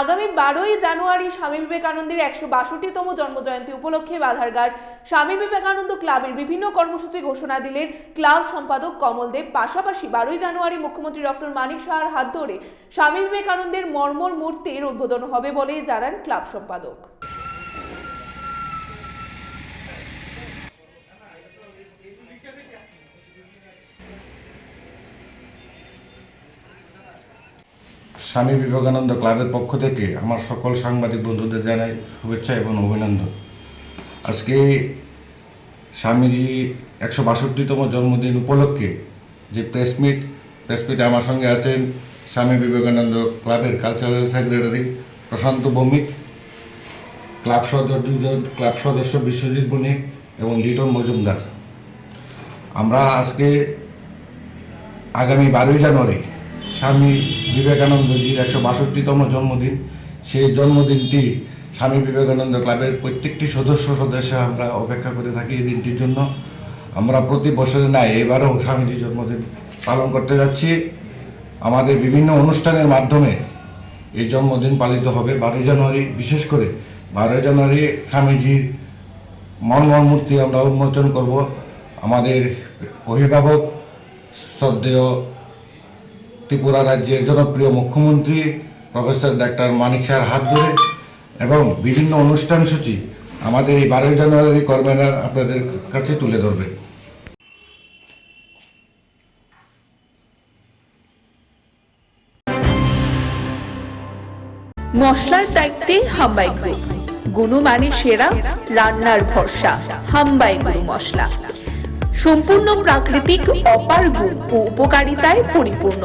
আগামী বারোই জানুয়ারি স্বামী বিবেকানন্দের একশো বাষট্টিতম জন্মজয়ন্তী উপলক্ষে বাধারঘাট স্বামী বিবেকানন্দ ক্লাবের বিভিন্ন কর্মসূচি ঘোষণা দিলেন ক্লাব সম্পাদক কমল দেব পাশাপাশি বারোই জানুয়ারি মুখ্যমন্ত্রী ডক্টর মানিক সাহার হাত ধরে স্বামী বিবেকানন্দের মর্মর মূর্তির উদ্বোধন হবে বলেই জানান ক্লাব সম্পাদক। স্বামী বিবেকানন্দ ক্লাবের পক্ষ থেকে আমার সকল সাংবাদিক বন্ধুদের জানাই শুভেচ্ছা এবং অভিনন্দন। আজকে স্বামীজি একশো বাষট্টিতম জন্মদিন উপলক্ষে যে প্রেস মিট, প্রেস মিটে আমার সঙ্গে আছেন স্বামী বিবেকানন্দ ক্লাবের cultural secretary Prashanta Bhowmik, club সদস্য দুজন, ক্লাব সদস্য বিশ্বজিৎ বণিক এবং লিটন মজুমদার। আমরা আজকে আগামী বারোই জানুয়ারি স্বামী বিবেকানন্দজির একশো বাষট্টিতম জন্মদিন। সেই জন্মদিনটি স্বামী বিবেকানন্দ ক্লাবের প্রত্যেকটি সদস্য সদস্য আমরা অপেক্ষা করে থাকি এই দিনটির জন্য। আমরা প্রতি বছরে নাই এবারও স্বামীজির জন্মদিন পালন করতে যাচ্ছি। আমাদের বিভিন্ন অনুষ্ঠানের মাধ্যমে এই জন্মদিন পালিত হবে বারোই জানুয়ারি। বিশেষ করে বারোই জানুয়ারি স্বামীজির মনমোহন মূর্তি আমরা উন্মোচন করব। আমাদের অভিভাবক, শ্রদ্ধেয় ত্রিপুরা রাজ্যের জনপ্রিয় মুখ্যমন্ত্রী প্রফেসর ডাক্তার মানিক শাহর হাত ধরে এবং বিভিন্ন অনুষ্ঠান সূচি আমাদের এই বারোই জানুয়ারি কর্মেনার আপনাদের কাছে তুলে ধরবে। মশলার দায়িত্বে হাম্বাই গ্রুপ। গুণমানে সেরা, রান্নার ভরসা, হাম্বাই গুরু মশলা। সম্পূর্ণ প্রাকৃতিক, অপার গুণ ও উপকারিতায় পরিপূর্ণ।